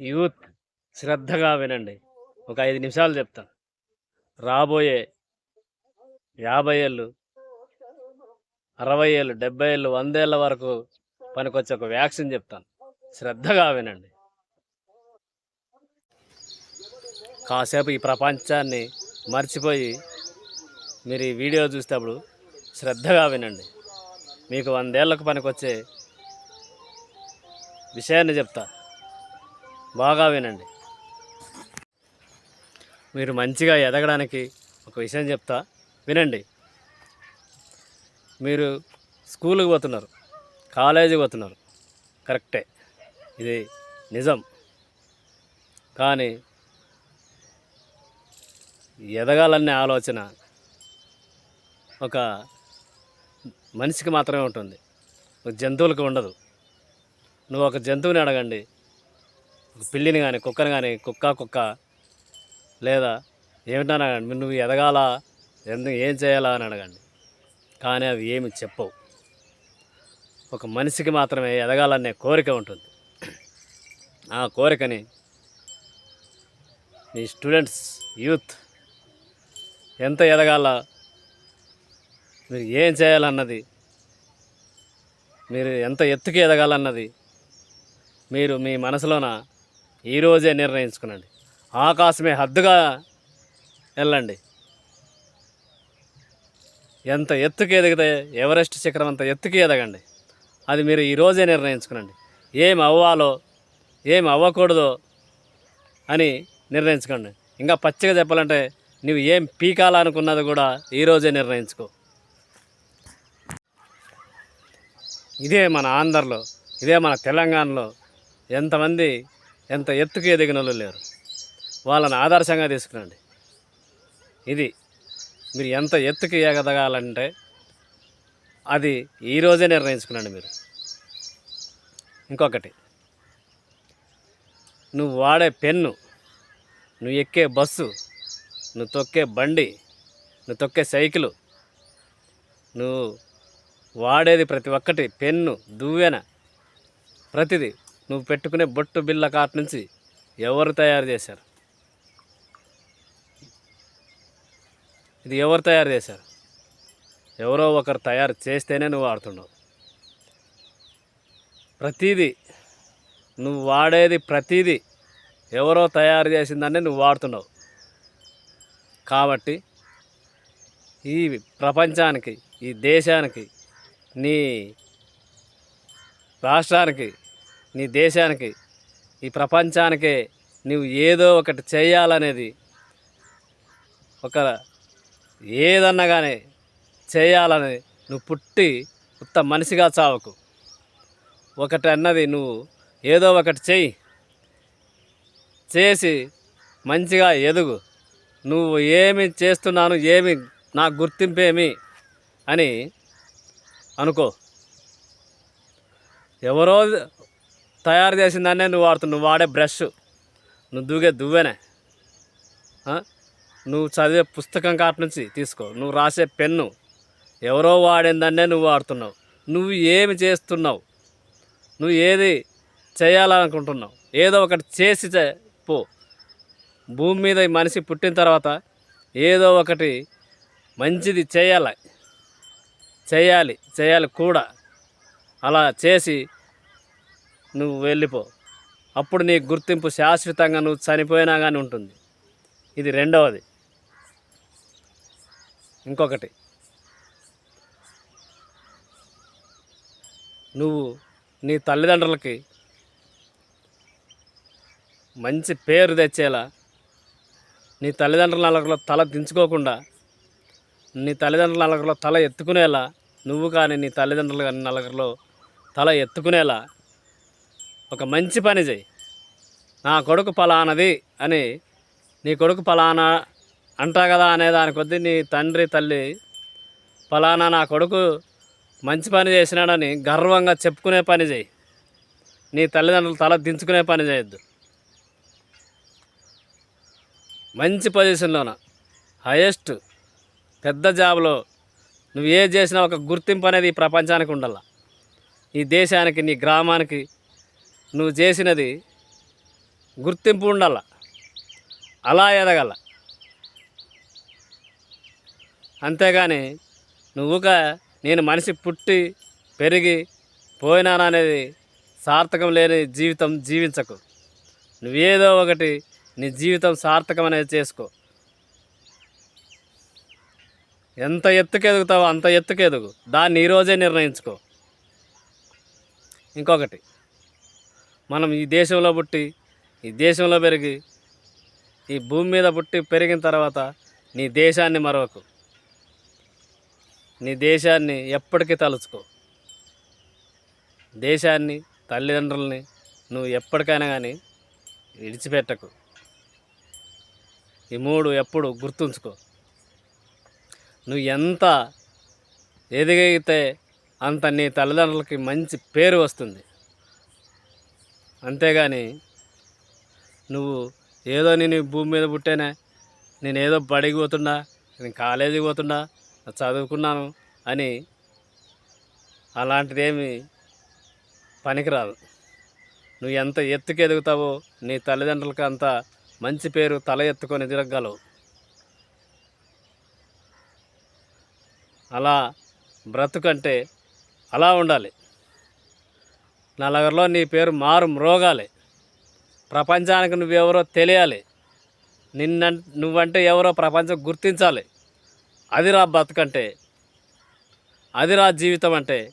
Youth శ్రద్ధగా వినండి. ఒక ఐదు నిమిషాలు చెప్తాను రాబోయే యాభై ఏళ్ళు అరవై ఏళ్ళు డెబ్బై ఏళ్ళు వందేళ్ళ వరకు పనికొచ్చే ఒక వ్యాక్సిన్ చెప్తాను. శ్రద్ధగా వినండి. కాసేపు ఈ ప్రపంచాన్ని మర్చిపోయి మీరు ఈ వీడియో చూసేటప్పుడు శ్రద్ధగా వినండి. మీకు వందేళ్ళకు పనికొచ్చే విషయాన్ని చెప్తా. బాగా వినండి. మీరు మంచిగా ఎదగడానికి ఒక విషయం చెప్తా. వినండి. మీరు స్కూల్కి పోతున్నారు. కాలేజీకి పోతున్నారు. కరెక్టే. ఇది నిజం. కానీ ఎదగాలనే ఆలోచన ఒక మనిషికి మాత్రమే ఉంటుంది. ఒక జంతువులకు ఉండదు. నువ్వు ఒక జంతువుని అడగండి. ఒక పిల్లిని కానీ కుక్కని కానీ కుక్క కుక్క. లేదా ఏమిటని అడగండి. నువ్వు ఎదగాల? ఎందుకు ఏం చేయాలా అని అడగండి. కానీ అవి ఏమి చెప్పవు. ఒక మనిషికి మాత్రమే ఎదగాలనే కోరిక ఉంటుంది. ఆ కోరికని మీ స్టూడెంట్స్ యూత్ ఎంత ఎదగాల? మీరు ఏం చేయాలన్నది? మీరు ఎంత ఎత్తుకి ఎదగాలన్నది? మీరు మీ మనసులోన ఈరోజే నిర్ణయించుకునండి. ఆకాశమే హద్దుగా వెళ్ళండి. ఎంత ఎత్తుకి ఎదిగితే ఎవరెస్ట్ శిఖరం అంత ఎత్తుకి ఎదగండి. అది మీరు ఈరోజే నిర్ణయించుకునండి. ఏం అవ్వాలో ఏం అవ్వకూడదో అని నిర్ణయించుకోండి. ఇంకా పచ్చిగా చెప్పాలంటే నువ్వు ఏం పీకాలనుకున్నది కూడా ఈరోజే నిర్ణయించుకో. ఇదే మన ఆంధ్రలో ఇదే మన తెలంగాణలో ఎంతమంది ఎంత ఎత్తుకు ఎదిగిన వాళ్ళు లేరు. వాళ్ళని ఆదర్శంగా తీసుకురండి. ఇది మీరు ఎంత ఎత్తుకు ఎగదగాలంటే అది ఈరోజే నిర్ణయించుకునండి మీరు. ఇంకొకటి నువ్వు వాడే పెన్ను నువ్వు ఎక్కే బస్సు నువ్వు తొక్కే బండి నువ్వు తొక్కే సైకిలు నువ్వు వాడేది ప్రతి ఒక్కటి పెన్ను దువ్వెన ప్రతిదీ నువ్వు పెట్టుకునే బొట్టు బిల్ల కాట్ నుంచి ఎవరు తయారు చేశారు? ఇది ఎవరు తయారు చేశారు? ఎవరో ఒకరు తయారు చేస్తేనే నువ్వు వాడుతున్నావు ప్రతిదీ నువ్వు వాడేది ప్రతిదీ ఎవరో తయారు చేసిందనే నువ్వు వాడుతున్నావు కాబట్టి ఈ ప్రపంచానికి ఈ దేశానికి నీ రాష్ట్రానికి నీ దేశానికి ఈ ప్రపంచానికే నువ్వు ఏదో ఒకటి చేయాలనేది ఒక ఏదన్నా కానీ చేయాలని నువ్వు పుట్టి ఉత్త మనిషిగా చావకు. ఒకటి అన్నది నువ్వు ఏదో ఒకటి చెయ్యి. చేసి మంచిగా ఎదుగు. నువ్వు ఏమి చేస్తున్నాను ఏమి నా గుర్తింపేమి అని అనుకో. ఎవరో తయారు చేసిందనే నువ్వు వాడుతు నువ్వు వాడే బ్రష్. నువ్వు దూగే దువ్వెనే. నువ్వు చదివే పుస్తకం కాటి నుంచి తీసుకో. నువ్వు రాసే పెన్ను. ఎవరో వాడిందనే నువ్వు వాడుతున్నావు. నువ్వు ఏమి చేస్తున్నావు? నువ్వు ఏది చేయాలనుకుంటున్నావు? ఏదో ఒకటి చేసి పో. భూమి మీద ఈ మనిషి పుట్టిన తర్వాత ఏదో ఒకటి మంచిది చేయాలి. చేయాలి. చేయాలి కూడా. అలా చేసి నువ్వు వెళ్ళిపో. అప్పుడు నీ గుర్తింపు శాశ్వతంగా నువ్వు చనిపోయినా కానీ ఉంటుంది. ఇది రెండవది. ఇంకొకటి. నువ్వు నీ తల్లిదండ్రులకి మంచి పేరు తెచ్చేలా నీ తల్లిదండ్రుల నలుగురిలో తల దించుకోకుండా నీ తల్లిదండ్రుల నలుగురిలో తల ఎత్తుకునేలా నువ్వు కానీ నీ తల్లిదండ్రులు కానీ నలుగురిలో తల ఎత్తుకునేలా ఒక మంచి పని చేయి. నా కొడుకు పలానది అని నీ కొడుకు పలానా అంటా కదా అనే దాని కొద్దీ నీ తండ్రి తల్లి పలానా నా కొడుకు మంచి పని చేసినాడని గర్వంగా చెప్పుకునే పని చేయి. నీ తల్లిదండ్రులు తల దించుకునే పని చేయొద్దు. మంచి పొజిషన్లోన హయెస్ట్ పెద్ద జాబ్లో నువ్వు ఏ చేసినా ఒక గుర్తింపు అనేది ఈ ప్రపంచానికి ఉండాల ఈ దేశానికి నీ గ్రామానికి నువ్వు చేసినది గుర్తింపు ఉండాల. అలా ఎదగల. అంతేగాని నువ్వుగా నేను మనిషి పుట్టి పెరిగి పోయినాననేది సార్థకం లేని జీవితం జీవించకు. నువ్వేదో ఒకటి నీ జీవితం సార్థకం అనేది చేసుకో. ఎంత ఎత్తుకు ఎదుగుతావో అంత ఎత్తుకు ఎదుగు దాన్ని ఈరోజే నిర్ణయించుకో. ఇంకొకటి. మనం ఈ దేశంలో పుట్టి ఈ దేశంలో పెరిగి ఈ భూమి మీద పుట్టి పెరిగిన తర్వాత నీ దేశాన్ని మరవకు. నీ దేశాన్ని ఎప్పటికీ తలుచుకో. దేశాన్ని తల్లిదండ్రుల్ని నువ్వు ఎప్పటికైనా కానీ విడిచిపెట్టకు. ఈ మూడు ఎప్పుడు గుర్తుంచుకో. నువ్వు ఎంత ఎదిగితే అంత నీ తల్లిదండ్రులకి మంచి పేరు వస్తుంది. అంతేగాని నువ్వు ఏదో నేను భూమి మీద పుట్టానే నేను ఏదో బడికి పోతున్నా నేను కాలేజీకి పోతున్నా చదువుకున్నాను అని అలాంటిదేమి పనికిరాదు. నువ్వు ఎంత ఎత్తుకు ఎదుగుతావో నీ తల్లిదండ్రులకి అంత మంచి పేరు తల ఎత్తుకొని తిరగలవు అలా బ్రతుకంటే అలా ఉండాలి. నలుగురిలో నీ పేరు మారు మ్రోగాలి. ప్రపంచానికి నువ్వెవరో తెలియాలి. నిన్న నువ్వంటే ఎవరో ప్రపంచం గుర్తించాలి. అది రా బతుకంటే. అది రా జీవితం అంటే.